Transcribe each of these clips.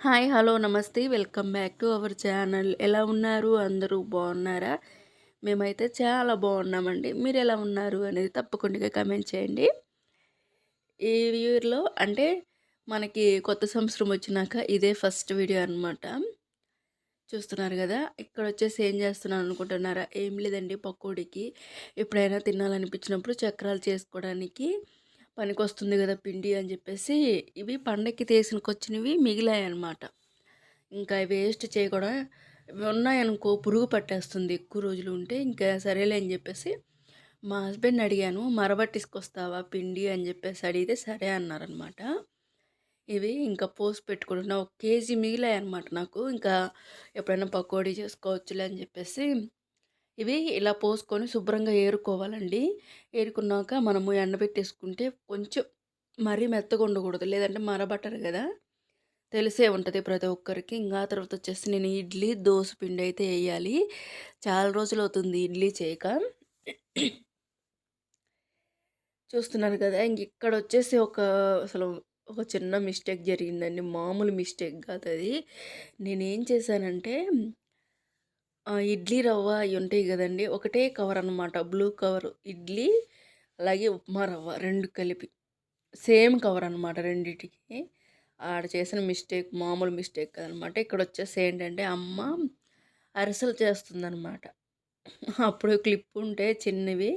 Hi hello నమస్తే. Welcome back to our channel. ఎలా ఉన్నారు? అందరూ బాగున్నారా? మేమైతే చాలా బాగున్నామండి. మీరు ఎలా ఉన్నారు అనేది తప్పకుండా కమెంట్ చేయండి. ఈ ఇయర్లో అంటే మనకి కొత్త సంవత్సరం వచ్చినాక ఇదే ఫస్ట్ వీడియో అనమాట చూస్తున్నారు కదా ఇక్కడ వచ్చేసి ఏం చేస్తున్నాను అనుకుంటున్నారా? ఏం లేదండి పకోడీకి. ఎప్పుడైనా తినాలనిపించినప్పుడు చక్రాలు చేసుకోవడానికి పనికి వస్తుంది కదా పిండి అని చెప్పేసి ఇవి పండక్కి తీసినకొచ్చినవి మిగిలాయి అనమాట ఇంకా వేస్ట్ చేయకుండా ఉన్నాయనుకో పురుగు పట్టేస్తుంది ఎక్కువ రోజులు ఉంటే ఇంకా సరేలే అని చెప్పేసి మా హస్బెండ్ అడిగాను మరబట్టిసుకొస్తావా పిండి? అని చెప్పేసి అడిగితే సరే అన్నారనమాట ఇవి ఇంకా పోసి పెట్టుకుంటున్నా ఒక కేజీ మిగిలాయి అనమాట నాకు. ఇంకా ఎప్పుడైనా పకోడీ చేసుకోవచ్చులే అని చెప్పేసి ఇవి ఇలా పోసుకొని శుభ్రంగా ఏరుకోవాలండి. ఏరుకున్నాక మనము ఎండబెట్టేసుకుంటే కొంచెం మరీ మెత్తగా ఉండకూడదు. లేదంటే మరబట్టరు కదా! తెలిసే ఉంటుంది ప్రతి ఒక్కరికి. ఇంకా తర్వాత వచ్చేసి నేను ఇడ్లీ దోశ పిండి అయితే వేయాలి చాలా రోజులు అవుతుంది ఇడ్లీ చేయక. చూస్తున్నారు కదా! ఇంక ఇక్కడ వచ్చేసి ఒక అసలు ఒక చిన్న మిస్టేక్ జరిగిందండి. మామూలు మిస్టేక్ కాదు అది నేనేం చేశానంటే ఇడ్లీ రవ్వ అవి ఉంటాయి కదండి. ఒకటే కవర్ అనమాట బ్లూ కవర్ ఇడ్లీ అలాగే ఉప్మా రవ్వ రెండు కలిపి. సేమ్ కవర్ అనమాట రెండింటికి. ఆడ చేసిన మిస్టేక్ మామూలు మిస్టేక్ కదనమాట ఇక్కడ వచ్చేసి ఏంటంటే అమ్మ అరిసెలు చేస్తుందనమాట అప్పుడు క్లిప్ ఉంటే చిన్నవి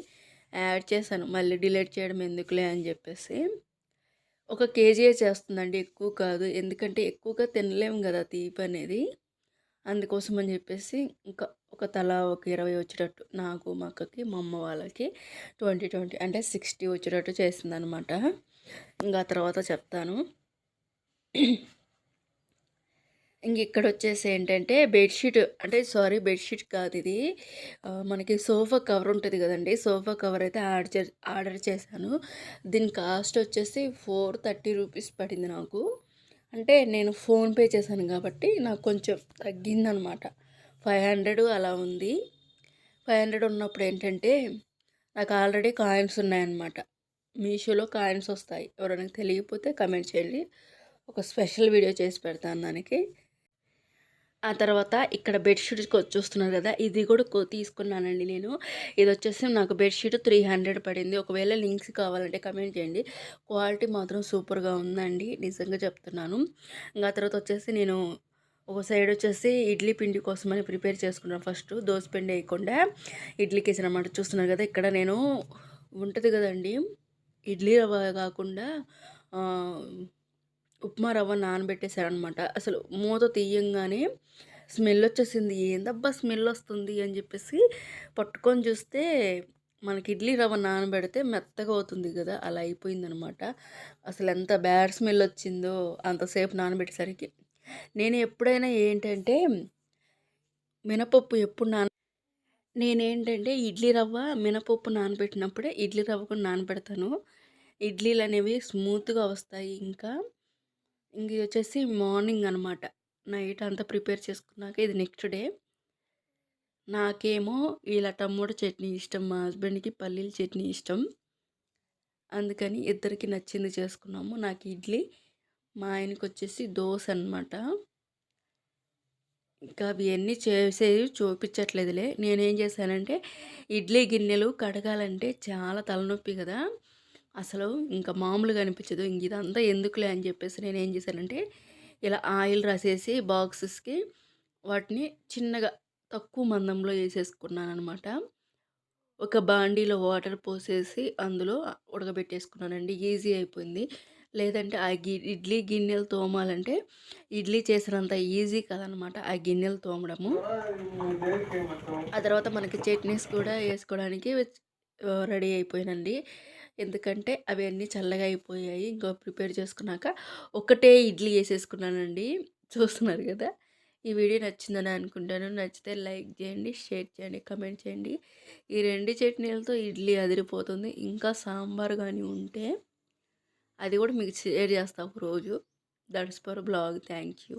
యాడ్ చేశాను. మళ్ళీ డిలీట్ చేయడం ఎందుకులే అని చెప్పేసి. ఒక కేజీయే చేస్తుందండి. ఎక్కువ కాదు. ఎందుకంటే ఎక్కువగా తినలేము కదా తీపి అనేది అందుకోసం అని చెప్పేసి ఇంకా ఒక తల ఒక ఇరవై వచ్చేటట్టు నాకు మా అక్కకి మా అమ్మ వాళ్ళకి ట్వంటీ ట్వంటీ అంటే సిక్స్టీ వచ్చేటట్టు చేసింది అనమాట ఇంకా తర్వాత చెప్తాను. ఇంక ఇక్కడ వచ్చేసి ఏంటంటే బెడ్షీట్ అంటే సారీ బెడ్షీట్ కాదు ఇది. మనకి సోఫా కవర్ ఉంటుంది కదండి సోఫా కవర్ అయితే ఆర్డర్ ఆర్డర్ చేశాను. దీని కాస్ట్ వచ్చేసి ఫోర్ థర్టీ రూపీస్ పడింది నాకు. అంటే నేను ఫోన్పే చేశాను కాబట్టి నాకు కొంచెం తగ్గిందనమాట. ఫైవ్ హండ్రెడ్ అలా ఉంది. ఫైవ్ హండ్రెడ్ ఉన్నప్పుడు ఏంటంటే నాకు ఆల్రెడీ కాయిన్స్ ఉన్నాయన్నమాట మీషోలో కాయిన్స్ వస్తాయి. ఎవరైనా తెలియకపోతే కమెంట్ చేయండి. ఒక స్పెషల్ వీడియో చేసి పెడతాను దానికి. ఆ తర్వాత ఇక్కడ బెడ్షీట్ చూస్తున్నారు కదా ఇది కూడా తీసుకున్నానండి నేను. ఇది వచ్చేసి నాకు బెడ్షీట్ త్రీ హండ్రెడ్ పడింది. ఒకవేళ లింక్స్ కావాలంటే కమెంట్ చేయండి. క్వాలిటీ మాత్రం సూపర్గా ఉందండి. నిజంగా చెప్తున్నాను. ఇంకా తర్వాత వచ్చేసి నేను ఒక సైడ్ వచ్చేసి ఇడ్లీ పిండి కోసమని ప్రిపేర్ చేసుకున్నాను ఫస్ట్ దోశ పిండి వేయకుండా ఇడ్లీకి వేసిన అనమాట చూస్తున్నారు కదా ఇక్కడ నేను ఉంటుంది కదండి ఇడ్లీ రవ్వ కాకుండా ఉప్మా రవ్వ నానబెట్టేశారనమాట అసలు మూత తీయంగానే స్మెల్ వచ్చేసింది. ఏందబ్బా స్మెల్ వస్తుంది? అని చెప్పేసి పట్టుకొని చూస్తే మనకి ఇడ్లీ రవ్వ నానబెడితే మెత్తగా అవుతుంది కదా అలా అయిపోయిందనమాట అసలు ఎంత బ్యాడ్ స్మెల్ వచ్చిందో అంతసేపు నానబెట్టేసరికి. నేను ఎప్పుడైనా ఏంటంటే మినపప్పు ఎప్పుడు నాన నేనేంటంటే ఇడ్లీ రవ్వ మినపప్పు నానబెట్టినప్పుడే ఇడ్లీ రవ్వ కూడా నానబెడతాను. ఇడ్లీలు అనేవి స్మూత్గా వస్తాయి. ఇంకా ఇది వచ్చేసి మార్నింగ్ అనమాట నైట్ అంతా ప్రిపేర్ చేసుకున్నాక ఇది నెక్స్ట్ డే. నాకేమో ఇలా టమోటా చట్నీ ఇష్టం మా హస్బెండ్కి పల్లీల చట్నీ ఇష్టం. అందుకని ఇద్దరికి నచ్చింది చేసుకున్నాము. నాకు ఇడ్లీ మా ఆయనకి వచ్చేసి దోశ అనమాట ఇంకా అవన్నీ చేసేది చూపించట్లేదులే. నేనేం చేశానంటే ఇడ్లీ గిన్నెలు కడగాలంటే చాలా తలనొప్పి కదా. అసలు ఇంకా మామూలుగా అనిపించదు. ఇంక ఇదంతా ఎందుకులే అని చెప్పేసి నేను ఏం చేశానంటే ఇలా ఆయిల్ రాసేసి బాక్సెస్కి వాటిని చిన్నగా తక్కువ మందంలో వేసేసుకున్నాను అనమాట ఒక బాండీలో వాటర్ పోసేసి అందులో ఉడకబెట్టేసుకున్నానండి. ఈజీ అయిపోయింది. లేదంటే ఆ గి ఇడ్లీ గిన్నెలు తోమాలంటే ఇడ్లీ చేసినంత ఈజీ కదనమాట ఆ గిన్నెలు తోమడము. ఆ తర్వాత మనకి చట్నీస్ కూడా వేసుకోవడానికి రెడీ అయిపోయినండి. ఎందుకంటే అవి అన్నీ చల్లగా అయిపోయాయి. ఇంకా ప్రిపేర్ చేసుకున్నాక ఒకటే ఇడ్లీ వేసేసుకున్నానండి. చూస్తున్నారు కదా? ఈ వీడియో నచ్చిందని అనుకుంటాను. నచ్చితే లైక్ చేయండి షేర్ చేయండి కమెంట్ చేయండి. ఈ రెండు చట్నీలతో ఇడ్లీ అదిరిపోతుంది. ఇంకా సాంబార్ కానీ ఉంటే అది కూడా మీకు షేర్ చేస్తాం రోజు. That's for blog. Thank you.